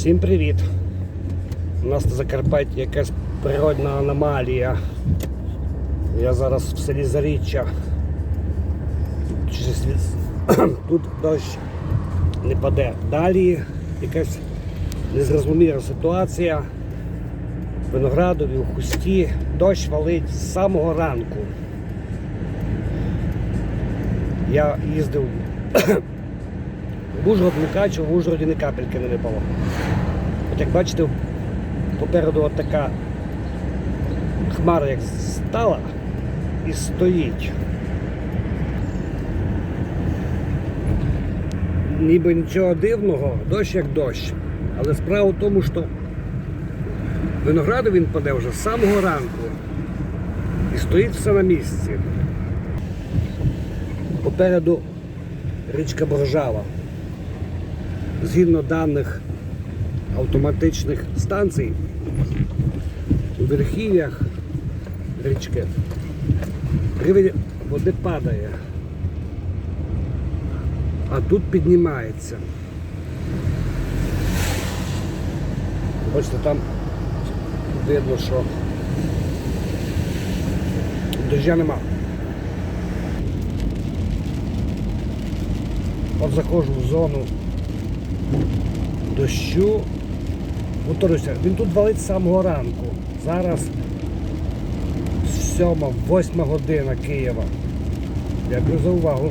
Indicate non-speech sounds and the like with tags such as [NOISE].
Всім привіт! У нас на Закарпатті якась природна аномалія. Я зараз в селі Заріччя. [CLEARS THROAT] Тут дощ не паде. Далі якась незрозуміла ситуація. Виноградові, у хусті. Дощ валить з самого ранку. Я їздив в Ужгород Мукачево, в Ужгороді не капельки не випало. От як бачите, попереду от така хмара як стала і стоїть. Ніби нічого дивного, дощ як дощ. Але справа в тому, що винограду він паде вже з самого ранку і стоїть все на місці. Попереду річка Боржава. Згідно даних автоматичних станцій, у верхів'ях річки рівень води падає, а тут піднімається. Бачите, там видно, що дождя нема. От заходжу в зону дощу. Повторюся, він тут валить з самого ранку. Зараз 7, 8 година Києва. Дякую за увагу.